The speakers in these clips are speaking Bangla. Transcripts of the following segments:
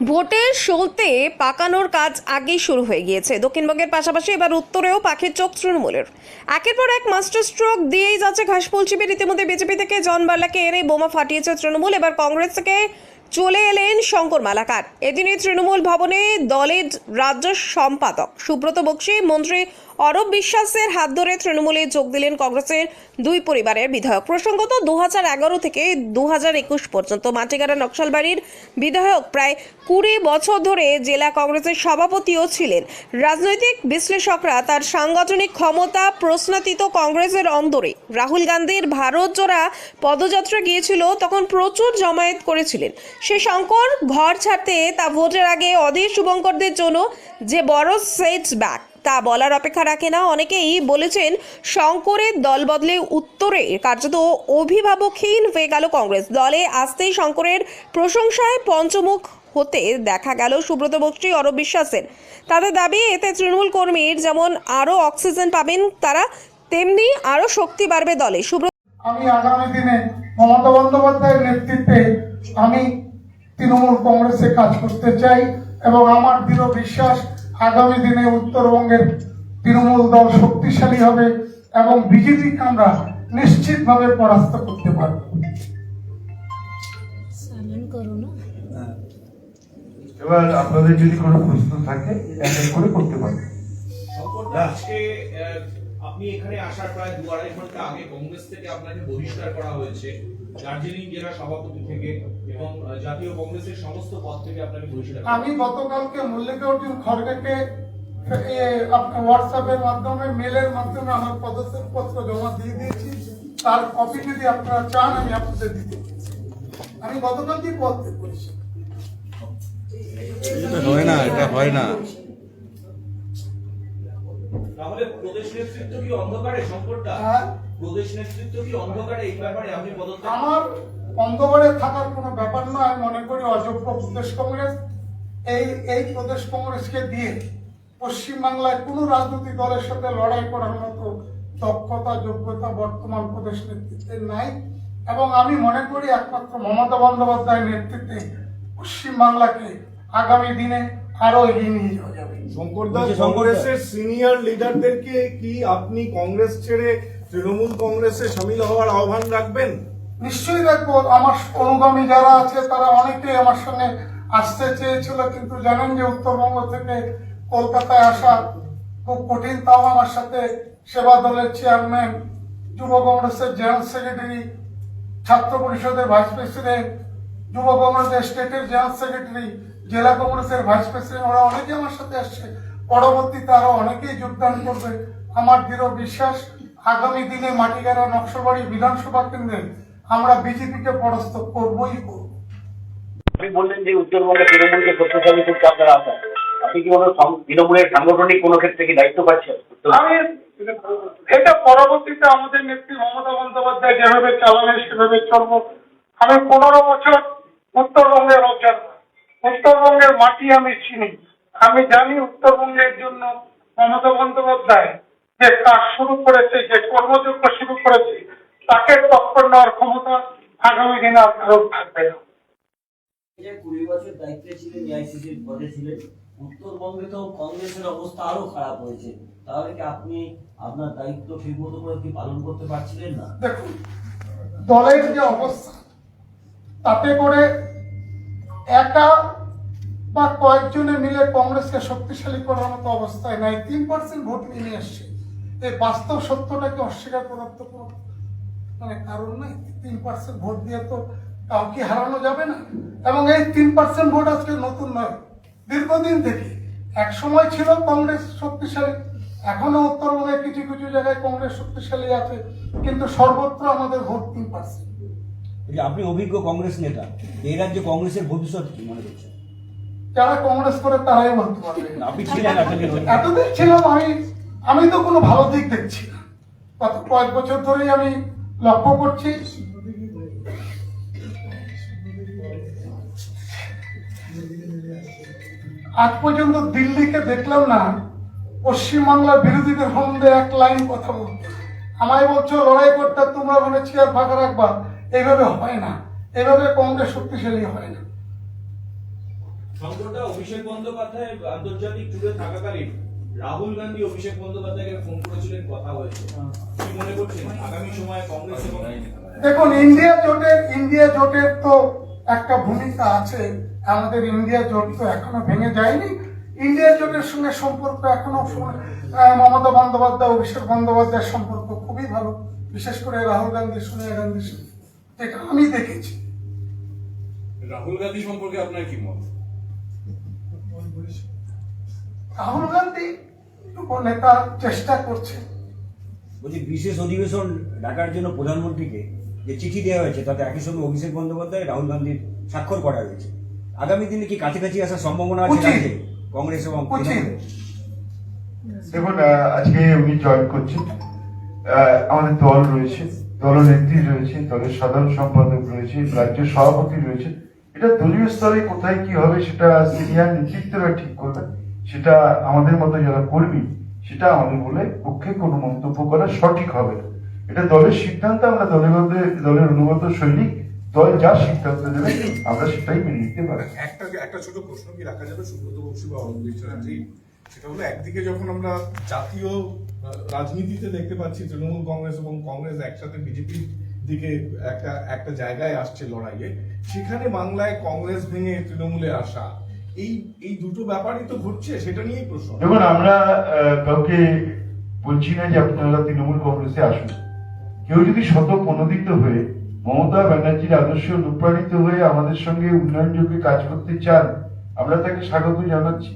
ভোটের শোলতে পাকানোর কাজ আগেই শুরু হয়ে গিয়েছে। দক্ষিণবঙ্গের পাশাপাশি এবার উত্তরেও পাখির চোখ তৃণমূলের। একের পর এক মাস্টার স্ট্রোক দিয়েই যাচ্ছে ঘাসফুল শিবির। ইতিমধ্যে বিজেপি থেকে জন বার্লাকে এনে বোমা ফাটিয়েছে তৃণমূল। এবার কংগ্রেস থেকে চলে এলেন শঙ্কর মালাকার। এদিনই তৃণমূল ভবনে দলের রাজ্য সম্পাদক সুব্রত বক্সি, মন্ত্রী অরব বিশ্বাসের হাত ধরে তৃণমূলে যোগ দিলেন কংগ্রেসের দুই পরিবারের বিধায়ক। প্রসঙ্গত দু থেকে দু পর্যন্ত মাটিগাড়া নকশালবাড়ির বিধায়ক প্রায় কুড়ি বছর ধরে জেলা কংগ্রেসের সভাপতিও ছিলেন। রাজনৈতিক বিশ্লেষকরা তার সাংগঠনিক ক্ষমতা প্রশ্নাতীত কংগ্রেসের অন্দরে রাহুল গান্ধীর ভারত জোড়া পদযাত্রা গিয়েছিল তখন প্রচুর জমায়েত করেছিলেন। সে শঙ্কর ঘর ছাড়তে তা ভোটের আগে অধীর শুভঙ্করদের জন্য যে বড় সেট ব্যাক তা বলার অপেক্ষা রাখে না। অনেকেই বলেছেন, শঙ্করের দল বদলে উত্তরে কার্যত অভিভাবকহীন হয়ে গেল কংগ্রেস। দলে আসতেই শঙ্করের প্রশংসায় পঞ্চমুখ হতে দেখা গেল সুব্রত বক্সি অরব বিশ্বাসের। তাদের দাবি, এতে তৃণমূল কর্মীর যেমন আরও অক্সিজেন পাবেন, তারা তেমনি আরও শক্তি বাড়বে দলে। সুব্রত আমি আগামী দিনে মমতা বন্দ্যোপাধ্যায়ের নেতৃত্বে আমি তৃণমূল কংগ্রেসে কাজ করতে চাই এবং আমার দৃঢ় বিশ্বাস আগামী দিনে উত্তরবঙ্গের তৃণমূল দল শক্তিশালী হবে এবং বিজেপিকে আমরা নিশ্চিতভাবে পরাস্ত করতে পারব। সামন এবার আপনাদের যদি কোনো প্রশ্ন থাকে করে করতে পারেন শঙ্করদা, আজকে আহ, আপনি এখানে আসার প্রায় দু আড়াই ঘণ্টা আগে কংগ্রেস থেকে আপনাকে বহিষ্কার করা হয়েছে। দার্জিলিং জেলা সভাপতি থেকে এবং জাতীয় কংগ্রেসের সমস্ত পদ থেকে আপনাকে বহিষ্কার আমি গতকালকে মল্লিকা অর্জুন খড়গেকে আপনার হোয়াটসঅ্যাপের মাধ্যমে মেলের মাধ্যমে আমার পদত্যাগপত্র জমা দিয়ে দিয়েছি। তার কপি যদি আপনারা চান আমি আপনাদের দিতে। আমি গতকালকেই পদত্যাগ করেছি। হয় না এটা হয় না তাহলে প্রদেশ নেতৃত্ব কি অন্ধকারে? শঙ্করদা হ্যাঁ। প্রদেশ নেতৃত্ব কি অন্ধকারে? এই ব্যাপারে আপনি পদত্যাগ আমার অন্ধকারে থাকার কোনো ব্যাপার নয় আমি মনে করি অযোগ্য প্রদেশ কংগ্রেস। এই এই প্রদেশ কংগ্রেসকে দিয়ে পশ্চিমবাংলায় কোনো রাজনৈতিক দলের সাথে লড়াই করার মতো দক্ষতা যোগ্যতা বর্তমান প্রদেশ নেতৃত্বের নাই। এবং আমি মনে করি একমাত্র মমতা বন্দ্যোপাধ্যায়ের নেতৃত্বে পশ্চিমবাংলাকে আগামী দিনে আরও এগিয়ে নিয়ে যাওয়া যাবে। শঙ্করদাস কংগ্রেসের সিনিয়র লিডারদেরকে কি আপনি কংগ্রেস ছেড়ে তৃণমূল কংগ্রেসে সামিল হওয়ার আহ্বান রাখবেন? নিশ্চয়ই দেখব আমার অনুগামী যারা আছে তারা অনেকেই আমার সঙ্গে আসতে চেয়েছিল কিন্তু জানেন যে উত্তরবঙ্গ থেকে কলকাতায় আসা খুব কঠিন তাও আমার সাথে সেবা দলের চেয়ারম্যান যুব কংগ্রেসের জেনারেল সেক্রেটারি ছাত্র পরিষদের ভাইস প্রেসিডেন্ট যুব কংগ্রেসের স্টেটের জেনারেল সেক্রেটারি জেলা কংগ্রেসের ভাইস প্রেসিডেন্ট ওরা অনেকে আমার সাথে আসছে। পরবর্তীতে আরও অনেকেই যোগদান করবে। আমার দৃঢ় বিশ্বাস আগামী দিনে মাটিগাড়া নকশাবাড়ি বিধানসভা কেন্দ্রে আমরা বিজেপিকে পরাস্ত করবই। করব আপনি বললেন যে উত্তরবঙ্গে তৃণমূলকে শক্তিশালী করতে আপনারা আছেন। আপনি কি কোনো তৃণমূলের সাংগঠনিক কোনো ক্ষেত্রে কি দায়িত্ব পাচ্ছেন? আমি এটা পরবর্তীতে আমাদের নেত্রী মমতা বন্দ্যোপাধ্যায় যেভাবে চালানে সেভাবে চলবো। আমি পনেরো বছর অবজার্ভ মাটি আমি চিনি। আমি জানি উত্তরবঙ্গের জন্য মমতা বন্দ্যোপাধ্যায় যে কাজ শুরু করেছে যে কর্মযজ্ঞ শুরু করেছে তাকে টক্কর নেওয়ার ক্ষমতা আগামী দিনে আর কারোর থাকবে না। কুড়ি বছর দায়িত্বে ছিলেন এআইসিসির পদে ছিলেন উত্তরবঙ্গে তো কংগ্রেসের অবস্থা আরও খারাপ হয়েছে। তাহলে কি আপনি আপনার দায়িত্ব ঠিক মতো করে কি পালন করতে পারছিলেন না? দেখুন দলের যে অবস্থা তাতে করে একা বা কয়েকজনে মিলে কংগ্রেসকে শক্তিশালী করার মতো অবস্থায় নাই, তিন পার্সেন্ট ভোট নিয়ে আসছে। এই বাস্তব সত্যটাকে অস্বীকার করার তো মানে কারণ নাই? তিন পার্সেন্ট ভোট দিয়ে তো কাউকে হারানো যাবে না। এবং এই তিন পার্সেন্ট ভোট আজকে নতুন নয়। দীর্ঘদিন থেকে এক সময় ছিল কংগ্রেস শক্তিশালী, এখনও উত্তরবঙ্গে কিছু কিছু জায়গায় কংগ্রেস শক্তিশালী আছে, কিন্তু সর্বত্র আমাদের ভোট তিন পার্সেন্ট। আপনি অভিজ্ঞ কংগ্রেস নেতা, এই রাজ্যে কংগ্রেসের ভবিষ্যৎ কি মনে করছেন? যারা কংগ্রেস করে তারাই বলতে পারবে। এতদিন ছিলাম আমি আমি তো কোনো ভালো দিক দেখছি না। গত কয়েক বছর ধরেই আমি লক্ষ্য করছি। আজ পর্যন্ত দিল্লিকে দেখলাম না পশ্চিমবাংলার বিরোধীদের সম্বন্ধে এক লাইন কথা বলতে। আমায় বলছো লড়াই করতে তোমরা মনে চেয়ার ফাঁকা রাখবা। এইভাবে হয় না। এভাবে কংগ্রেস শক্তিশালী হয় না। সংকটটা অভিষেক বন্দ্যোপাধ্যায় আন্তর্জাতিক ট্যুরে থাকাকালীন রাহুল গান্ধী অভিষেক বন্দ্যোপাধ্যায়কে ফোন করেছিলেন কথা হয়েছে। কি মনে করছেন? আগামী সময়ে কংগ্রেস এবং দেখুন ইন্ডিয়া জোটের ইন্ডিয়া জোটের তো একটা ভূমিকা আছে। আমাদের ইন্ডিয়া জোট তো এখনও ভেঙে যায়নি। ইন্ডিয়া জোটের সঙ্গে সম্পর্ক এখনও মমতা বন্দ্যোপাধ্যায় অভিষেক বন্দ্যোপাধ্যায়ের সম্পর্ক খুবই ভালো। বিশেষ করে রাহুল গান্ধী সোনিয়া গান্ধীর সাথে যেটা আমি দেখেছি। রাহুল গান্ধী সম্পর্কে আপনার কি মত? রাহুল গান্ধী নেতা চেষ্টা করছে। বলছি বিশেষ অধিবেশন ডাকার জন্য প্রধানমন্ত্রীকে যে চিঠি দেওয়া হয়েছে তাতে একই সঙ্গে অভিষেক বন্দ্যোপাধ্যায় রাহুল গান্ধীর স্বাক্ষর করা হয়েছে। আগামী দিনে কি কাছাকাছি আসার সম্ভাবনা আছে কংগ্রেস এবং দেখুন আহ, আজকে উনি জয়েন করছেন। আহ, আমাদের দল রয়েছে দলনেত্রী রয়েছে দলের সাধারণ সম্পাদক রয়েছে রাজ্যের সভাপতি রয়েছে। এটা দলীয় স্তরে কোথায় কি হবে সেটা সিনিয়র নেতৃত্বরা ঠিক করবে সেটা আমাদের মতো যারা কর্মী, সেটা আমাদের বলে পক্ষে কোনো মন্তব্য করা সঠিক হবে। এটা দলের সিদ্ধান্ত, আমরা দলের মধ্যে, দলের অনুগত সৈনিক, দল যা সিদ্ধান্ত দেবে, আমরা সেটাই মেনে নিতে পারি একটা একটা ছোট প্রশ্ন কি রাখা যাবে সুব্রত বক্সি বা অরবিন্দ চ্যাটার্জি সেটা হলো একদিকে যখন আমরা জাতীয় রাজনীতিতে দেখতে পাচ্ছি তৃণমূল কংগ্রেস এবং কংগ্রেস একসাথে বিজেপির দিকে একটা একটা জায়গায় আসছে লড়াইয়ে, সেখানে বাংলায় কংগ্রেস ভেঙে তৃণমূলে আসা এই এই দুটো ব্যাপারই তো ঘটছে সেটা নিয়েই প্রশ্ন। দেখুন আমরা কাউকে বলছি না যে আপনারা তৃণমূল কংগ্রেসে আসুন। কেউ যদি শত প্রণোদিত হয়ে মমতা ব্যানার্জির আদর্শে অনুপ্রাণিত হয়ে আমাদের সঙ্গে উন্নয়নযোগ্য কাজ করতে চান আমরা তাকে স্বাগত জানাচ্ছি।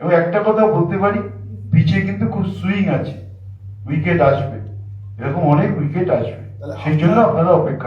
এবং একটা কথা বলতে পারি পিচে কিন্তু খুব সুইং আছে। উইকেট আসবে। এরকম অনেক উইকেট আসবে। সেই জন্য আপনারা অপেক্ষা